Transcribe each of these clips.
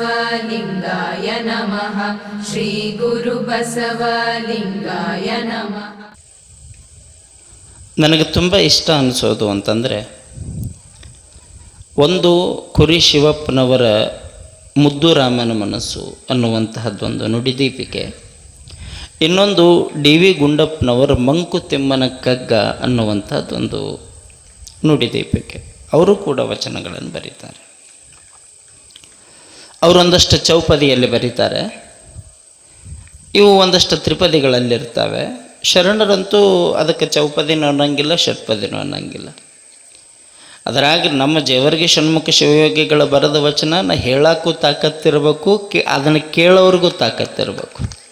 श्रीगुरुबसवलिङ्गाय नमः श्रीगुरुबसवलिङ्गाय नमः ನನಗೆ ತುಂಬ ಇಷ್ಟ ಅನಿಸೋದು ಅಂತಂದರೆ ಒಂದು ಕುರಿ ಶಿವಪ್ಪನವರ ಮುದ್ದು ರಾಮನ ಮನಸ್ಸು ಅನ್ನುವಂತಹದ್ದೊಂದು ನುಡಿದೀಪಿಕೆ ಇನ್ನೊಂದು ಡಿ ವಿ ಗುಂಡಪ್ಪನವರ ಮಂಕುತಿಮ್ಮನ ಕಗ್ಗ ಅನ್ನುವಂಥದ್ದೊಂದು ನುಡಿದೀಪಿಕೆ ಅವರು ಕೂಡ ವಚನಗಳನ್ನು ಬರೀತಾರೆ ಅವರೊಂದಷ್ಟು ಚೌಪದಿಯಲ್ಲಿ ಬರೀತಾರೆ. ಇವು ಒಂದಷ್ಟು ತ್ರಿಪದಿಗಳಲ್ಲಿರ್ತವೆ. ಶರಣರಂತೂ ಅದಕ್ಕೆ ಚೌಪದಿನೂ ಅನ್ನಂಗಿಲ್ಲ, ಷಟ್ಪದಿನೂ ಅನ್ನಂಗಿಲ್ಲ. ಅದರಾಗಿ ನಮ್ಮ ಜೇವರ್ಗಿ ಷಣ್ಮುಖ ಶಿವಯೋಗಿಗಳ ಬರೆದ ವಚನ ಹೇಳಕ್ಕೂ ತಾಕತ್ತಿರಬೇಕು, ಕೇ, ಅದನ್ನು ಕೇಳೋರಿಗೂ ತಾಕತ್ತಿರಬೇಕು.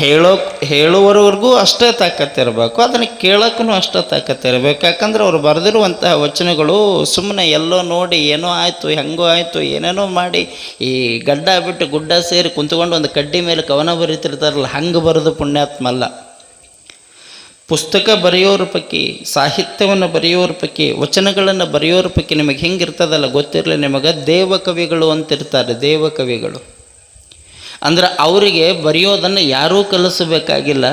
ಹೇಳೋ, ಹೇಳುವವರೆಗೂ ಅಷ್ಟೇ ತಾಕತ್ತಿರಬೇಕು, ಅದನ್ನು ಕೇಳೋಕ್ಕೂ ಅಷ್ಟೇ ತಾಕತ್ತಿರಬೇಕು. ಯಾಕಂದ್ರೆ ಅವ್ರು ಬರೆದಿರುವಂತಹ ವಚನಗಳು ಸುಮ್ಮನೆ ಎಲ್ಲೋ ನೋಡಿ ಏನೋ ಆಯಿತು, ಹೆಂಗೋ ಆಯಿತು, ಏನೇನೋ ಮಾಡಿ ಈ ಗಡ್ಡ ಬಿಟ್ಟು ಗುಡ್ಡ ಸೇರಿ ಕುಂತ್ಕೊಂಡು ಒಂದು ಕಡ್ಡಿ ಮೇಲೆ ಕವನ ಬರೀತಿರ್ತಾರಲ್ಲ, ಹಂಗೆ ಬರೆದು ಪುಣ್ಯಾತ್ಮ ಅಲ್ಲ. ಪುಸ್ತಕ ಬರೆಯೋರ ಪೈಕಿ, ಸಾಹಿತ್ಯವನ್ನು ಬರೆಯೋರ ಪೈಕಿ, ವಚನಗಳನ್ನು ಬರೆಯೋರ ಪೈಕಿ ನಿಮಗೆ ಹೆಂಗಿರ್ತದಲ್ಲ ಗೊತ್ತಿರಲಿ, ನಿಮಗೆ ದೇವಕವಿಗಳು ಅಂತಿರ್ತಾರೆ, ದೇವಕವಿಗಳು. ಅಂದ್ರೆ ಅವರಿಗೆ ಬರೆಯೋದನ್ನು ಯಾರೂ ಕಲಿಸಬೇಕಾಗಿಲ್ಲ.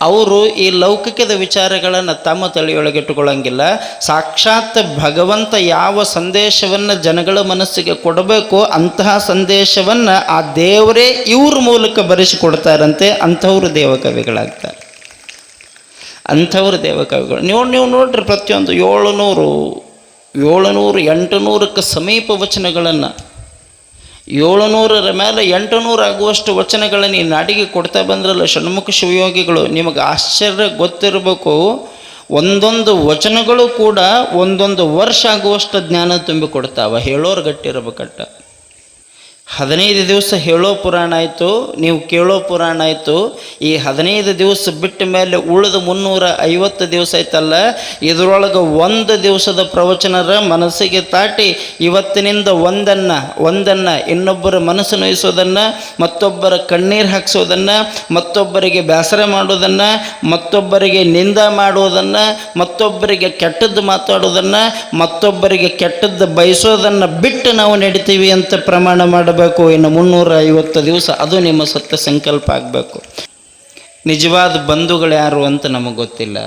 ಅವರು ಈ ಲೌಕಿಕದ ವಿಚಾರಗಳನ್ನು ತಮ್ಮ ತಲೆಯೊಳಗಿಟ್ಟುಕೊಳ್ಳಂಗಿಲ್ಲ. ಸಾಕ್ಷಾತ್ ಭಗವಂತ ಯಾವ ಸಂದೇಶವನ್ನು ಜನಗಳ ಮನಸ್ಸಿಗೆ ಕೊಡಬೇಕು ಅಂತಹ ಸಂದೇಶವನ್ನು ಆ ದೇವರೇ ಇವ್ರ ಮೂಲಕ ಬರೆಸಿಕೊಡ್ತಾರಂತೆ ಅಂಥವ್ರು ದೇವಕವಿಗಳಾಗ್ತಾರೆ. ಅಂಥವ್ರು ದೇವಕವಿಗಳು. ನೀವು ನೀವು ನೋಡ್ರಿ ಪ್ರತಿಯೊಂದು ಏಳುನೂರು ಏಳುನೂರು, ಎಂಟುನೂರಕ್ಕೆ ಸಮೀಪ ವಚನಗಳನ್ನು ಏಳುನೂರರ ಮೇಲೆ ಎಂಟುನೂರು ಆಗುವಷ್ಟು ವಚನಗಳನ್ನು ಈ ನಾಡಿಗೆ ಕೊಡ್ತಾ ಬಂದ್ರಲ್ಲ ಷಣ್ಮುಖ ಶಿವಯೋಗಿಗಳು, ನಿಮಗೆ ಆಶ್ಚರ್ಯ ಗೊತ್ತಿರಬೇಕು. ಒಂದೊಂದು ವಚನಗಳು ಕೂಡ ಒಂದೊಂದು ವರ್ಷ ಆಗುವಷ್ಟು ಜ್ಞಾನ ತುಂಬಿ ಕೊಡ್ತಾವ ಹೇಳೋರು ಗಟ್ಟಿರ್ಬೇಕಟ್ಟ ಹದಿನೈದು ದಿವಸ ಹೇಳೋ ಪುರಾಣ ಆಯಿತು, ನೀವು ಕೇಳೋ ಪುರಾಣ ಆಯಿತು. ಈ ಹದಿನೈದು ದಿವಸ ಬಿಟ್ಟ ಮೇಲೆ ಉಳಿದ ಮುನ್ನೂರ ಐವತ್ತು ದಿವಸ ಆಯ್ತಲ್ಲ, ಇದರೊಳಗೆ ಒಂದು ದಿವಸದ ಪ್ರವಚನರ ಮನಸ್ಸಿಗೆ ತಾಟಿ ಇವತ್ತಿನಿಂದ ಒಂದನ್ನು ಒಂದನ್ನು ಇನ್ನೊಬ್ಬರ ಮನಸ್ಸು ನೋಯಿಸೋದನ್ನು, ಮತ್ತೊಬ್ಬರ ಕಣ್ಣೀರು ಹಾಕ್ಸೋದನ್ನು, ಮತ್ತೊಬ್ಬರಿಗೆ ಬೇಸರ ಮಾಡೋದನ್ನು, ಮತ್ತೊಬ್ಬರಿಗೆ ನಿಂದ ಮಾಡುವುದನ್ನು ಮತ್ತೊಬ್ಬರಿಗೆ ಕೆಟ್ಟದ್ದು ಮಾತಾಡೋದನ್ನು, ಮತ್ತೊಬ್ಬರಿಗೆ ಕೆಟ್ಟದ್ದು ಬಯಸೋದನ್ನು ಬಿಟ್ಟು ನಾವು ನಡಿತೀವಿ ಅಂತ ಪ್ರಮಾಣ ಮಾಡಬೇಕು ಇನ್ನು ಮುನ್ನೂರ ಐವತ್ತು ದಿವಸ ಅದು ನಿಮ್ಮ ಸತ್ಯ ಸಂಕಲ್ಪ ಆಗಬೇಕು. ನಿಜವಾದ ಬಂಧುಗಳು ಯಾರು ಅಂತ ನಮಗೆ ಗೊತ್ತಿಲ್ಲ.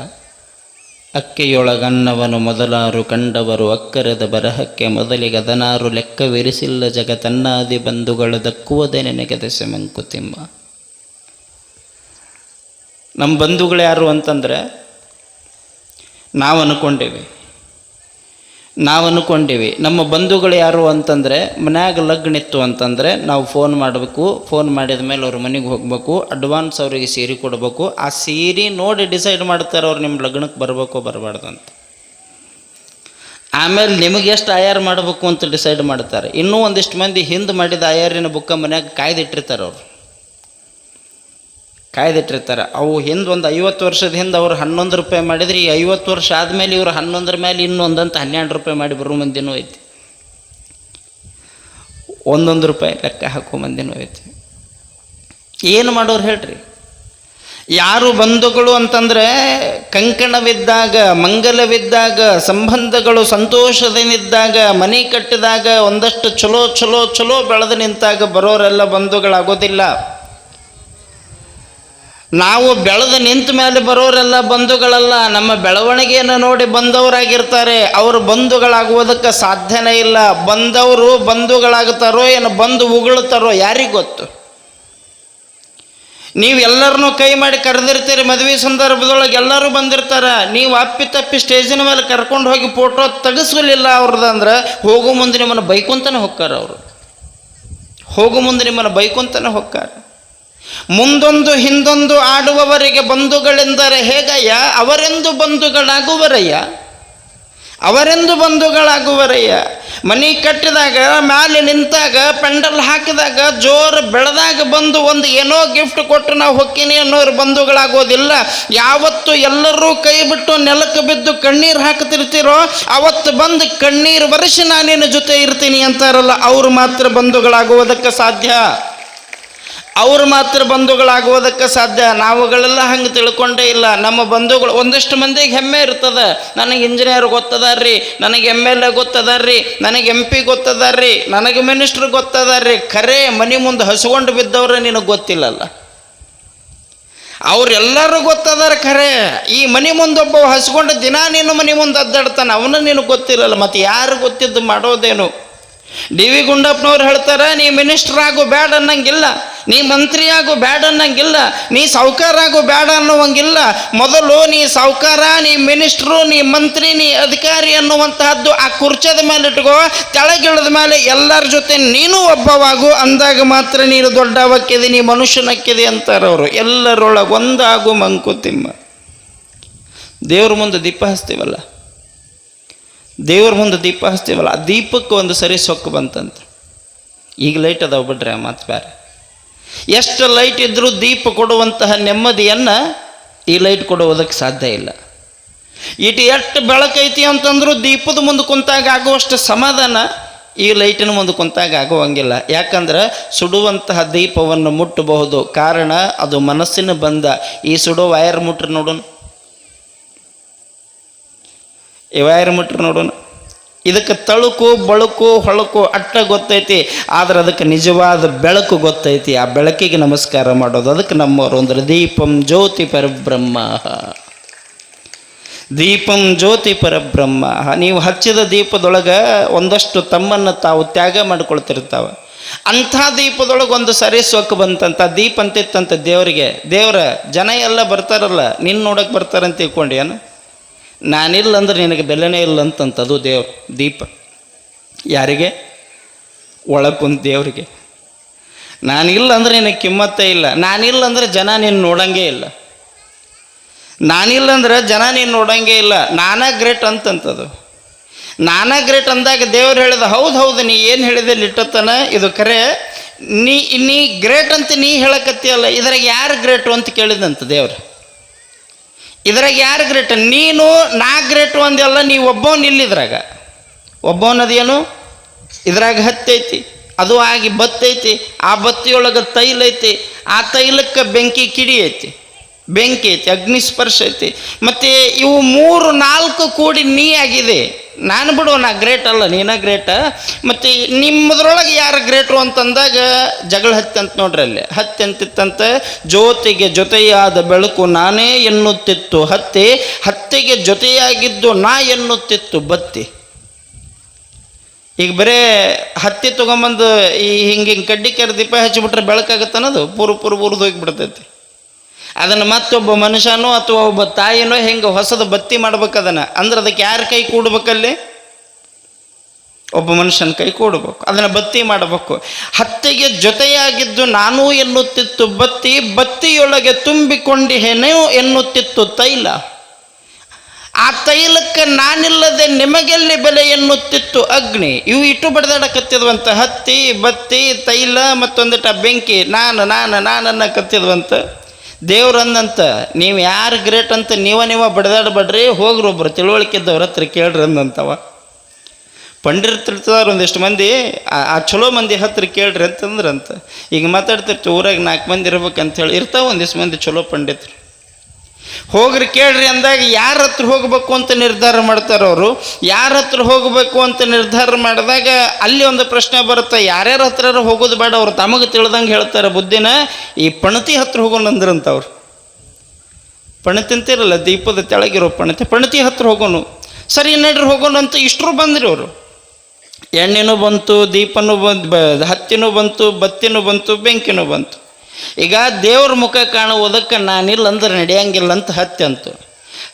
ಅಕ್ಕೆಯೊಳಗನ್ನವನು ಮೊದಲಾರು ಕಂಡವರು, ಅಕ್ಕರದ ಬರಹಕ್ಕೆ ಮೊದಲಿಗೆ ಅದನಾರು ಲೆಕ್ಕವಿರಿಸಿಲ್ಲ. ಜಗತನ್ನಾದಿ ಬಂಧುಗಳು ದಕ್ಕುವುದೇ ನಿನಗೆ ದೆಸೆ ಮಂಕುತಿಮ್ಮ ನಮ್ಮ ಬಂಧುಗಳು ಯಾರು ಅಂತಂದರೆ ನಾವು ಅನ್ಕೊಂಡೇವಿ ನಾವು ಅನ್ಕೊಂಡೇವಿ ನಮ್ಮ ಬಂಧುಗಳು ಯಾರು ಅಂತಂದರೆ, ಮನ್ಯಾಗ ಲಗ್ನ ಇತ್ತು ಅಂತಂದರೆ ನಾವು ಫೋನ್ ಮಾಡಬೇಕು ಫೋನ್ ಮಾಡಿದ ಮೇಲೆ ಅವ್ರ ಮನೆಗೆ ಹೋಗಬೇಕು ಅಡ್ವಾನ್ಸ್ ಅವರಿಗೆ ಸೀರೆ ಕೊಡಬೇಕು, ಆ ಸೀರೆ ನೋಡಿ ಡಿಸೈಡ್ ಮಾಡ್ತಾರೆ ಅವ್ರು ನಿಮ್ಮ ಲಗ್ನಕ್ಕೆ ಬರಬೇಕು ಬರಬಾರ್ದು ಆಮೇಲೆ ನಿಮಗೆ ಎಷ್ಟು ಆಯಾರು ಮಾಡಬೇಕು ಅಂತ ಡಿಸೈಡ್ ಮಾಡ್ತಾರೆ. ಇನ್ನೂ ಒಂದಿಷ್ಟು ಮಂದಿ ಹಿಂದೆ ಮಾಡಿದ ಆಯಾರಿನ ಬುಕ್ಕ ಮನ್ಯಾಗ ಕಾಯ್ದಿಟ್ಟಿರ್ತಾರೆ ಅವರು. ಕಾಯ್ದಿಟ್ಟಿರ್ತಾರೆ. ಅವು ಹಿಂದೆ ಒಂದು ಐವತ್ತು ವರ್ಷದ ಹಿಂದೆ ಅವ್ರು ಹನ್ನೊಂದು ರೂಪಾಯಿ ಮಾಡಿದ್ರೆ, ಈ ಐವತ್ತು ವರ್ಷ ಆದಮೇಲೆ ಇವರು ಹನ್ನೊಂದರ ಮೇಲೆ ಇನ್ನೊಂದಂತ ಹನ್ನೆರಡು ರೂಪಾಯಿ ಮಾಡಿ ಬರೋ ಮಂದಿನೂ ಐತಿ. ಒಂದೊಂದು ರೂಪಾಯಿ ಲೆಕ್ಕ ಹಾಕೋ ಮಂದಿನೂ ಐತಿ. ಏನು ಮಾಡೋರು ಹೇಳ್ರಿ? ಯಾರು ಬಂಧುಗಳು ಅಂತಂದರೆ ಕಂಕಣವಿದ್ದಾಗ, ಮಂಗಲವಿದ್ದಾಗ, ಸಂಬಂಧಗಳು ಸಂತೋಷದನಿದ್ದಾಗ ಮನೆ ಕಟ್ಟಿದಾಗ ಒಂದಷ್ಟು ಚಲೋ ಚಲೋ ಚಲೋ ಬೆಳೆದು ನಿಂತಾಗ ಬರೋರೆಲ್ಲ ಬಂಧುಗಳಾಗೋದಿಲ್ಲ. ನಾವು ಬೆಳೆದು ನಿಂತ ಮೇಲೆ ಬರೋರೆಲ್ಲ ಬಂಧುಗಳಲ್ಲ, ನಮ್ಮ ಬೆಳವಣಿಗೆಯನ್ನು ನೋಡಿ ಬಂದವರಾಗಿರ್ತಾರೆ. ಅವರು ಬಂಧುಗಳಾಗುವುದಕ್ಕೆ ಸಾಧ್ಯನೇ ಇಲ್ಲ. ಬಂದವರು ಬಂಧುಗಳಾಗುತ್ತಾರೋ ಏನು, ಬಂದು ಉಗುಳುತ್ತಾರೋ ಯಾರಿಗೆ ಗೊತ್ತು? ನೀವೆಲ್ಲರನ್ನೂ ಕೈ ಮಾಡಿ ಕರೆದಿರ್ತೀರಿ ಮದುವೆ ಸಂದರ್ಭದೊಳಗೆ ಎಲ್ಲರೂ ಬಂದಿರ್ತಾರೆ. ನೀವು ಅಪ್ಪಿ ತಪ್ಪಿ ಸ್ಟೇಜಿನ ಮೇಲೆ ಕರ್ಕೊಂಡು ಹೋಗಿ ಫೋಟೋ ತಗಸಲಿಲ್ಲ ಅವ್ರದ್ದು ಅಂದ್ರೆ ಹೋಗೋ ಮುಂದೆ ನಿಮ್ಮನ್ನು ಬೈಕೊಂತಾನೆ ಹೊಕ್ಕಾರ ಅವರು. ಹೋಗೋ ಮುಂದೆ ನಿಮ್ಮನ್ನು ಬೈಕೊಂತಾನೆ ಹೊಕ್ಕಾರ. ಮುಂದೊಂದು ಹಿಂದೊಂದು ಆಡುವವರಿಗೆ ಬಂಧುಗಳೆಂದರೆ ಹೇಗಯ್ಯ? ಅವರೆಂದು ಬಂಧುಗಳಾಗುವರಯ್ಯ? ಅವರೆಂದು ಬಂಧುಗಳಾಗುವರಯ್ಯ? ಮನೆ ಕಟ್ಟಿದಾಗ, ಮ್ಯಾಲೆ ನಿಂತಾಗ, ಪೆಂಡಲ್ ಹಾಕಿದಾಗ, ಜೋರು ಬೆಳೆದಾಗ ಬಂದು ಒಂದು ಏನೋ ಗಿಫ್ಟ್ ಕೊಟ್ಟು ನಾವು ಹೊಕ್ಕಿನಿ ಅನ್ನೋರು ಬಂಧುಗಳಾಗೋದಿಲ್ಲ. ಯಾವತ್ತು ಎಲ್ಲರೂ ಕೈ ಬಿಟ್ಟು ನೆಲಕ್ಕೆ ಬಿದ್ದು ಕಣ್ಣೀರು ಹಾಕ್ತಿರ್ತೀರೋ ಅವತ್ತು ಬಂದು ಕಣ್ಣೀರು ಬರೆಸಿ ನಾನೇನು ಜೊತೆ ಇರ್ತೀನಿ ಅಂತಾರಲ್ಲ, ಅವರು ಮಾತ್ರ ಬಂಧುಗಳಾಗುವುದಕ್ಕೆ ಸಾಧ್ಯ? ಅವ್ರು ಮಾತ್ರ ಬಂಧುಗಳಾಗುವುದಕ್ಕೆ ಸಾಧ್ಯ. ನಾವುಗಳೆಲ್ಲ ಹಂಗೆ ತಿಳ್ಕೊಂಡೇ ಇಲ್ಲ. ನಮ್ಮ ಬಂಧುಗಳು ಒಂದಿಷ್ಟು ಮಂದಿಗೆ ಹೆಮ್ಮೆ ಇರ್ತದೆ. ನನಗೆ ಇಂಜಿನಿಯರ್ ಗೊತ್ತದಾರ್ರಿ, ನನಗೆ ಎಂ ಎಲ್ ಎ ಗೊತ್ತದಾರ್ರಿ, ನನಗೆ ಎಂ ಪಿ ಗೊತ್ತದಾರ್ರಿ, ನನಗೆ ಮಿನಿಸ್ಟ್ರ್ ಗೊತ್ತದಾರ್ರಿ. ಖರೆ ಮನೆ ಮುಂದೆ ಹಸ್ಕೊಂಡು ಬಿದ್ದವ್ರೆ ನಿನಗೆ ಗೊತ್ತಿಲ್ಲಲ್ಲ. ಅವರೆಲ್ಲರೂ ಗೊತ್ತದಾರ ಖರೆ. ಈ ಮನೆ ಮುಂದೊಬ್ಬ ಹಸ್ಕೊಂಡು ದಿನ ನಿನ್ನ ಮನೆ ಮುಂದೆ ಅದ್ದಾಡ್ತಾನೆ ಅವನು ನಿನಗೆ ಗೊತ್ತಿಲ್ಲಲ್ಲ. ಮತ್ತು ಯಾರು ಗೊತ್ತಿದ್ದು ಮಾಡೋದೇನು? ಡಿ ವಿ ಗುಂಡಪ್ಪನವ್ರು ಹೇಳ್ತಾರೆ, ನೀ ಮಿನಿಸ್ಟರ್ ಆಗು ಬ್ಯಾಡ್ ಅನ್ನಂಗಿಲ್ಲ, ನೀ ಮಂತ್ರಿ ಆಗು ಬ್ಯಾಡ್ ಅನ್ನಂಗಿಲ್ಲ, ನೀ ಸಾವುಕಾರ ಆಗು ಬ್ಯಾಡ ಅನ್ನುವಂಗಿಲ್ಲ. ಮೊದಲು ನೀ ಸಾವುಕಾರ, ನೀ ಮಿನಿಸ್ಟ್ರು, ನೀ ಮಂತ್ರಿ, ನೀ ಅಧಿಕಾರಿ ಅನ್ನುವಂತಹದ್ದು ಆ ಕುರ್ಚದ ಮೇಲೆ ಇಟ್ಕೋ ಕೆಳಗಿಳಿದ ಮೇಲೆ ಎಲ್ಲರ ಜೊತೆ ನೀನು ಒಬ್ಬವಾಗು, ಅಂದಾಗ ಮಾತ್ರ ನೀನು ದೊಡ್ಡವಕ್ಕಿದೆ, ನೀ ಮನುಷ್ಯನಕ್ಕಿದೆ ಅಂತಾರವರು ಎಲ್ಲರೊಳಗೆ ಒಂದಾಗು ಮಂಕುತಿಮ್ಮ. ದೇವ್ರ ಮುಂದೆ ದೀಪ ಹಚ್ತೀವಲ್ಲ? ದೇವ್ರ ಮುಂದೆ ದೀಪ ಹಚ್ತೀವಲ್ಲ, ಆ ದೀಪಕ್ಕೆ ಒಂದು ಸರಿ ಸೊಕ್ಕು ಬಂತಂತ. ಈಗ ಲೈಟ್ ಅದಾವ ಬಿಡ್ರಿ ಮತ್ತೆ ಬೇರೆ ಎಷ್ಟು ಲೈಟ್ ಇದ್ದರೂ ದೀಪ ಕೊಡುವಂತಹ ನೆಮ್ಮದಿಯನ್ನು ಈ ಲೈಟ್ ಕೊಡುವುದಕ್ಕೆ ಸಾಧ್ಯ ಇಲ್ಲ. ಇಟ್ಟು ಎಷ್ಟು ಬೆಳಕೈತಿ ಅಂತಂದ್ರೂ ದೀಪದ ಮುಂದೆ ಕುಂತಾಗ ಆಗುವಷ್ಟು ಸಮಾಧಾನ ಈ ಲೈಟಿನ ಮುಂದೆ ಕುಂತಾಗ ಆಗುವಂಗಿಲ್ಲ. ಯಾಕಂದ್ರೆ ಸುಡುವಂತಹ ದೀಪವನ್ನು ಮುಟ್ಟಬಹುದು. ಕಾರಣ ಅದು ಮನಸ್ಸಿನ ಬಂದ. ಈ ಸುಡೋ ವಯರ್ ಮುಟ್ರಿ ನೋಡೋಣ ಈ ವಯರ್ ಮುಟ್ರಿ ನೋಡೋಣ ಇದಕ್ಕೆ ತಳುಕು, ಬಳುಕು, ಹೊಳಕು ಅಟ್ಟ ಗೊತ್ತೈತಿ, ಆದ್ರೆ ಅದಕ್ಕೆ ನಿಜವಾದ ಬೆಳಕು ಗೊತ್ತೈತಿ. ಆ ಬೆಳಕಿಗೆ ನಮಸ್ಕಾರ ಮಾಡೋದು. ಅದಕ್ಕೆ ನಮ್ಮವರು ಅಂದ್ರೆ ದೀಪಂ ಜ್ಯೋತಿ ಪರಬ್ರಹ್ಮ. ದೀಪಂ ಜ್ಯೋತಿ ಪರಬ್ರಹ್ಮ. ನೀವು ಹಚ್ಚಿದ ದೀಪದೊಳಗೆ ಒಂದಷ್ಟು ತಮ್ಮನ್ನು ತಾವು ತ್ಯಾಗ ಮಾಡ್ಕೊಳ್ತಿರ್ತಾವ. ಅಂಥ ದೀಪದೊಳಗೆ ಒಂದು ಸರಿ ಸೊಕ್ಕು ಬಂತಂತ, ದೀಪ ಅಂತಿತ್ತಂತ ದೇವರಿಗೆ, ದೇವರ ಜನ ಎಲ್ಲ ಬರ್ತಾರಲ್ಲ ನಿನ್ನ ನೋಡಕ್ಕೆ ಬರ್ತಾರಂತ ತಿಳ್ಕೊಂಡೇನು ನಾನಿಲ್ಲ ಅಂದ್ರೆ ನಿನಗೆ ಬೆಲೆನೇ ಇಲ್ಲ ಅಂತಂತದು ದೇವ್ರು ದೀಪ. ಯಾರಿಗೆ? ಒಳಗೆ ಕುಂತ ದೇವರಿಗೆ. ನಾನಿಲ್ಲ ಅಂದ್ರೆ ನಿನಗೆ ಕಿಮ್ಮತ್ತೇ ಇಲ್ಲ. ನಾನಿಲ್ಲ ಅಂದ್ರೆ ಜನ ನೀನು ನೋಡಂಗೇ ಇಲ್ಲ. ನಾನಿಲ್ಲ ಅಂದ್ರೆ ಜನ ನೀನು ನೋಡಂಗೇ ಇಲ್ಲ. ನಾನಾ ಗ್ರೇಟ್ ಅಂತಂತದು. ನಾನಾ ಗ್ರೇಟ್ ಅಂದಾಗ ದೇವ್ರು ಹೇಳಿದ, ಹೌದು ಹೌದು, ನೀ ಏನು ಹೇಳಿದೆ ಲಿಟ್ಟತನ ಇದು ಖರೆ ನೀ ನೀ ಗ್ರೇಟ್ ಅಂತ ನೀ ಹೇಳಕತ್ತೀಯಲ್ಲ, ಇದ್ರಾಗ ಯಾರು ಗ್ರೇಟು ಅಂತ ಕೇಳಿದಂತ ದೇವ್ರು? ಇದ್ರಾಗ ಯಾರು ಗ್ರೇಟ್ ನೀನು, ನಾ ಗ್ರೇಟು ನೀ ನೀವು ಒಬ್ಬವನ್ ಇಲ್ಲಿದ್ರಾಗ ಒಬ್ಬವನದೇನು ಇದ್ರಾಗ ಹತ್ತೈತಿ, ಅದು ಆಗಿ ಬತ್ತೈತಿ, ಆ ಬತ್ತಿಯೊಳಗೆ ತೈಲ ಐತಿ, ಆ ತೈಲಕ್ಕೆ ಬೆಂಕಿ ಕಿಡಿ ಐತಿ, ಬೆಂಕಿ ಐತಿ ಅಗ್ನಿ ಸ್ಪರ್ಶ ಐತಿ. ಮತ್ತು ಇವು ಮೂರು, ನಾಲ್ಕು ಕೂಡಿ ನೀ ಆಗಿದೆ ನಾನು ಬಿಡು, ನಾ ಗ್ರೇಟ್ ಅಲ್ಲ, ನೀನ ಗ್ರೇಟ ಮತ್ತು ನಿಮ್ಮದ್ರೊಳಗೆ ಯಾರು ಗ್ರೇಟ್ರು ಅಂತಂದಾಗ ಜಗಳ ಹತ್ತಂತ ನೋಡ್ರಿ ಅಲ್ಲಿ. ಹತ್ತಿ ಅಂತಿತ್ತಂತ ಜ್ಯೋತಿಗೆ ಜೊತೆಯಾದ ಬೆಳಕು ನಾನೇ ಎನ್ನುತ್ತಿತ್ತು. ಹತ್ತಿ ಹತ್ತಿಗೆ ಜೊತೆಯಾಗಿದ್ದು ನಾ ಎನ್ನುತ್ತಿತ್ತು, ಬತ್ತಿ. ಈಗ ಬರೇ ಹತ್ತಿ ತೊಗೊಂಬಂದು ಈ ಹಿಂಗೆ ಹಿಂಗೆ ಕಡ್ಡಿ ಕೆರೆ ದೀಪ ಹಚ್ಚಿಬಿಟ್ರೆ ಬೆಳಕಾಗುತ್ತೆ ಅನ್ನೋದು ಪೂರ ಪೂರ್ವ ಉರಿದು ಹೋಗಿಬಿಡ್ತೈತಿ. ಅದನ್ನು ಮತ್ತೊಬ್ಬ ಮನುಷ್ಯನೋ ಅಥವಾ ಒಬ್ಬ ತಾಯಿನೋ ಹೆಂಗೆ ಹೊಸದು ಬತ್ತಿ ಮಾಡ್ಬೇಕು ಅದನ್ನು? ಅಂದ್ರೆ ಅದಕ್ಕೆ ಯಾರ ಕೈ ಕೂಡ್ಬೇಕಲ್ಲಿ? ಒಬ್ಬ ಮನುಷ್ಯನ ಕೈ ಕೂಡಬೇಕು, ಅದನ್ನು ಬತ್ತಿ ಮಾಡಬೇಕು. ಹತ್ತಿಗೆ ಜೊತೆಯಾಗಿದ್ದು ನಾನು ಎನ್ನುತ್ತಿತ್ತು ಬತ್ತಿ, ಬತ್ತಿಯೊಳಗೆ ತುಂಬಿಕೊಂಡಿಹೇನೋ ಎನ್ನುತ್ತಿತ್ತು ತೈಲ. ಆ ತೈಲಕ್ಕೆ ನಾನಿಲ್ಲದೆ ನಿಮಗೆಲ್ಲಿ ಬೆಲೆ ಎನ್ನುತ್ತಿತ್ತು ಅಗ್ನಿ. ಇವು ಇಟ್ಟು ಬಡ್ದಾಡಕತ್ತಿದ್ವಂತ ಹತ್ತಿ, ಬತ್ತಿ, ತೈಲ ಮತ್ತೊಂದಿಟ ಬೆಂಕಿ, ನಾನು ನಾನು, ನಾನನ್ನ ಕತ್ತಿದ್ವಂತ ದೇವ್ರಂದಂತ ನೀವು ಯಾರು ಗ್ರೇಟ್ ಅಂತ ನೀವ ನೀವ ಬಡ್ದಾಡಬೇಡ್ರಿ, ಹೋಗ್ರಿ ಒಬ್ರು. ತಿಳುವಳಿಕೆ ಇದ್ದವ್ರ ಹತ್ರ ಕೇಳ್ರಿ ಅಂದಂತವ. ಪಂಡಿತರು ಒಂದಿಷ್ಟು ಮಂದಿ, ಆ ಚಲೋ ಮಂದಿ ಹತ್ರ ಕೇಳ್ರಿ ಅಂತಂದ್ರಂತ. ಈಗ ಮಾತಾಡ್ತಿರ್ತೀವಿ, ಊರಾಗ ನಾಲ್ಕು ಮಂದಿ ಇರ್ಬೇಕಂತ ಹೇಳಿ ಇರ್ತಾವ ಒಂದಿಷ್ಟು ಮಂದಿ ಚಲೋ ಪಂಡಿತರು. ಹೋಗ್ರಿ ಕೇಳ್ರಿ ಅಂದಾಗ ಯಾರ ಹತ್ರ ಹೋಗ್ಬೇಕು ಅಂತ ನಿರ್ಧಾರ ಮಾಡ್ತಾರೆ ಅವರು? ಯಾರ ಹತ್ರ ಹೋಗಬೇಕು ಅಂತ ನಿರ್ಧಾರ ಮಾಡಿದಾಗ ಅಲ್ಲಿ ಒಂದು ಪ್ರಶ್ನೆ ಬರುತ್ತೆ, ಯಾರ್ಯಾರ ಹತ್ರ ಹೋಗೋದು ಬೇಡ, ಅವ್ರು ತಮಗೆ ತಿಳಿದಂಗೆ ಹೇಳ್ತಾರೆ ಬುದ್ಧಿನ. ಈ ಪಣತಿ ಹತ್ರ ಹೋಗೋಣ ಅಂದ್ರಂತ ಅವ್ರು ಪಣತಿ ಅಂತಿರಲ್ಲ, ದೀಪದ ತೆಳಗಿರೋ ಪಣತಿ. ಪಣತಿ ಹತ್ರ ಹೋಗೋನು. ಸರಿ ನಡ್ರಿ ಹೋಗೋಣ ಅಂತ ಇಷ್ಟರು ಬಂದ್ರಿ ಅವರು. ಎಣ್ಣೆನೂ ಬಂತು, ದೀಪನೂ ಬಂತು, ಬ ಹತ್ತಿನೂ ಬಂತು, ಬತ್ತಿನೂ ಬಂತು, ಬೆಂಕಿನೂ ಬಂತು. ಈಗ ದೇವ್ರ ಮುಖ ಕಾಣುವುದಕ್ಕೆ ನಾನಿಲ್ಲ ಅಂದ್ರೆ ನಡೆಯಂಗಿಲ್ಲ ಅಂತ ಹತ್ತಿ ಅಂತು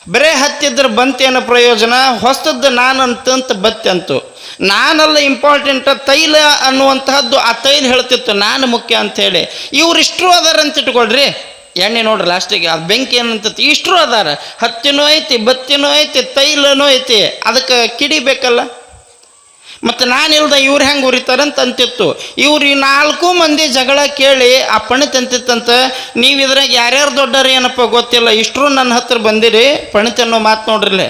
ಬರೇ ಹತ್ತಿದ್ರೆ ಬಂತೇನೋ ಪ್ರಯೋಜನ? ಹೊಸದ್ದು ನಾನಂತಂತ ಬತ್ತಂತು ಅಂತು ನಾನಲ್ಲ ಇಂಪಾರ್ಟೆಂಟ್ ತೈಲ ಅನ್ನುವಂತಹದ್ದು ಆ ತೈಲ ಹೇಳ್ತಿತ್ತು ನಾನು ಮುಖ್ಯ ಅಂಥೇಳಿ. ಇವ್ರು ಇಷ್ಟರು ಅದಾರ ಅಂತ ಇಟ್ಕೊಳ್ರಿ. ಎಣ್ಣೆ ನೋಡ್ರಿ ಲಾಸ್ಟಿಗೆ ಅದು ಬೆಂಕಿ ಏನಂತ ಇಷ್ಟರು ಅದಾರ. ಹತ್ತಿನೂ ಐತಿ, ಬತ್ತಿನೂ ಐತಿ, ತೈಲನೂ ಐತಿ. ಅದಕ್ಕೆ ಕಿಡಿ ಬೇಕಲ್ಲ? ಮತ್ತು ನಾನಿಲ್ದ ಇವ್ರು ಹೆಂಗೆ ಉರಿತಾರಂತ ಅಂತಿತ್ತು. ಇವ್ರು ಈ ನಾಲ್ಕು ಮಂದಿ ಜಗಳ ಕೇಳಿ ಆ ಪಣಿತ್ ಅಂತಿತ್ತಂತ ನೀವು ಇದ್ರಾಗ ಯಾರ್ಯಾರು ದೊಡ್ಡರು ಏನಪ್ಪ ಗೊತ್ತಿಲ್ಲ, ಇಷ್ಟರು ನನ್ನ ಹತ್ರ ಬಂದಿರಿ ಪಣಿತ ಅನ್ನೋ ಮಾತು ನೋಡ್ರಿಲೆ.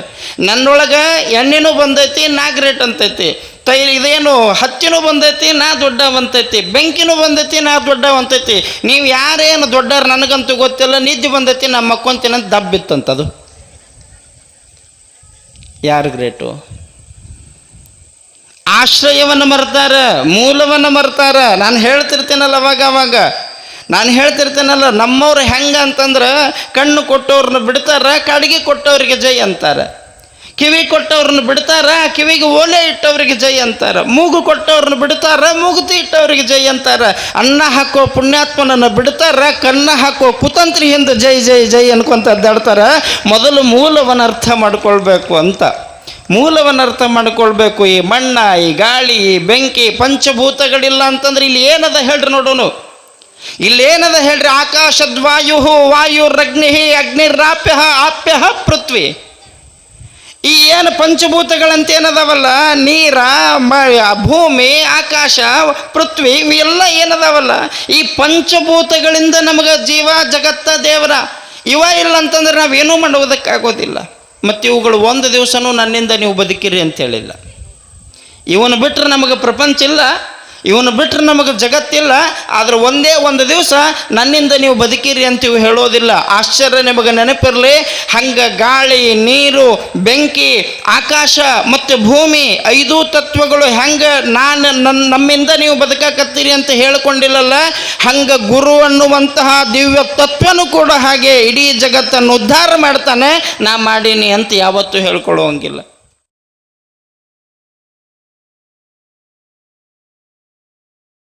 ನನ್ನೊಳಗೆ ಎಣ್ಣೆನೂ ಬಂದೈತಿ, ನಾ ಗ್ರೇಟ್ ಅಂತೈತಿ. ತೈ ಇದೇನು, ಹತ್ತಿನೂ ಬಂದೈತಿ, ನಾ ದೊಡ್ಡವಂತೈತಿ. ಬೆಂಕಿನೂ ಬಂದೈತಿ, ನಾ ದೊಡ್ಡವಂತೈತಿ. ನೀವು ಯಾರೇನು ದೊಡ್ಡರು ನನಗಂತೂ ಗೊತ್ತಿಲ್ಲ, ನಿದ್ದೆ ಬಂದೈತಿ ನಮ್ಮ ಮಕ್ಕೊಂತೀನಂತ ದಬ್ಬಿತ್ತಂತದು. ಯಾರು ಗ್ರೇಟು? ಆಶ್ರಯವನ್ನು ಮರ್ತಾರ, ಮೂಲವನ್ನು ಮರ್ತಾರ. ನಾನು ಹೇಳ್ತಿರ್ತೀನಲ್ಲ ಅವಾಗ ಅವಾಗ. ನಾನು ಹೇಳ್ತಿರ್ತೇನಲ್ಲ, ನಮ್ಮವ್ರು ಹೆಂಗೆ ಅಂತಂದ್ರೆ ಕಣ್ಣು ಕೊಟ್ಟವ್ರನ್ನ ಬಿಡ್ತಾರೆ, ಕಡಿಗೆ ಕೊಟ್ಟವ್ರಿಗೆ ಜೈ ಅಂತಾರೆ. ಕಿವಿ ಕೊಟ್ಟವ್ರನ್ನ ಬಿಡ್ತಾರ, ಕಿವಿಗೆ ಓಲೆ ಇಟ್ಟವ್ರಿಗೆ ಜೈ ಅಂತಾರೆ. ಮೂಗು ಕೊಟ್ಟವ್ರನ್ನ ಬಿಡ್ತಾರ, ಮೂಗುತಿ ಇಟ್ಟವ್ರಿಗೆ ಜೈ ಅಂತಾರ. ಅನ್ನ ಹಾಕೋ ಪುಣ್ಯಾತ್ಮನನ್ನು ಬಿಡ್ತಾರ, ಕನ್ನ ಹಾಕೋ ಕುತಂತ್ರಿ ಹಿಂದೆ ಜೈ ಜೈ ಜೈ ಅನ್ಕೊಂತ ಅದ್ದಾಡ್ತಾರೆ ಮೊದಲು ಮೂಲವನ್ನು ಅರ್ಥ ಮಾಡ್ಕೊಳ್ಬೇಕು ಅಂತ. ಮೂಲವನ್ನು ಅರ್ಥ ಮಾಡ್ಕೊಳ್ಬೇಕು. ಈ ಮಣ್ಣ, ಈ ಗಾಳಿ, ಈ ಬೆಂಕಿ, ಪಂಚಭೂತಗಳಿಲ್ಲ ಅಂತಂದ್ರೆ ಇಲ್ಲಿ ಏನದ ಹೇಳ್ರಿ ನೋಡೋನು? ಇಲ್ಲೇನದ ಹೇಳ್ರಿ? ಆಕಾಶದ್ವಾಯು ವಾಯುರಗ್ನಿ ಅಗ್ನಿರಾಪ್ಯ ಆಪ್ಯ ಪೃಥ್ವಿ. ಈ ಏನು ಪಂಚಭೂತಗಳಂತ ಏನದವಲ್ಲ? ನೀರ ಭೂಮಿ, ಆಕಾಶ, ಪೃಥ್ವಿ, ಇವೆಲ್ಲ ಏನದಾವಲ್ಲ? ಈ ಪಂಚಭೂತಗಳಿಂದ ನಮಗೆ ಜೀವ, ಜಗತ್ತ, ದೇವರ ಇವ ಇಲ್ಲ ಅಂತಂದ್ರೆ ನಾವೇನೂ ಮಾಡುವುದಕ್ಕಾಗೋದಿಲ್ಲ. ಮತ್ತು ಇವುಗಳು ಒಂದು ದಿವಸನೂ ನನ್ನಿಂದ ನೀವು ಬದುಕಿರಿ ಅಂತ ಹೇಳಿಲ್ಲ. ಇವನು ಬಿಟ್ಟರೆ ನಮಗೆ ಪ್ರಪಂಚ ಇಲ್ಲ. ಇವನು ಬಿಟ್ಟರೆ ನಮಗೆ ಜಗತ್ತಿಲ್ಲ, ಆದ್ರೆ ಒಂದೇ ಒಂದು ದಿವಸ ನನ್ನಿಂದ ನೀವು ಬದುಕಿರಿ ಅಂತ ಇವು ಹೇಳೋದಿಲ್ಲ. ಆಶ್ಚರ್ಯ ನಿಮಗೆ ನೆನಪಿರಲಿ, ಹಂಗೆ ಗಾಳಿ, ನೀರು, ಬೆಂಕಿ, ಆಕಾಶ ಮತ್ತು ಭೂಮಿ ಐದು ತತ್ವಗಳು ಹೆಂಗೆ ನಾನು ನನ್ನ ನಮ್ಮಿಂದ ನೀವು ಬದುಕಾಕತ್ತೀರಿ ಅಂತ ಹೇಳಿಕೊಂಡಿಲ್ಲಲ್ಲ, ಹಂಗೆ ಗುರು ಅನ್ನುವಂತಹ ದಿವ್ಯ ತತ್ವನೂ ಕೂಡ ಹಾಗೆ ಇಡೀ ಜಗತ್ತನ್ನು ಉದ್ಧಾರ ಮಾಡ್ತಾನೆ, ನಾ ಮಾಡೀನಿ ಅಂತ ಯಾವತ್ತೂ ಹೇಳ್ಕೊಳ್ಳೋಂಗಿಲ್ಲ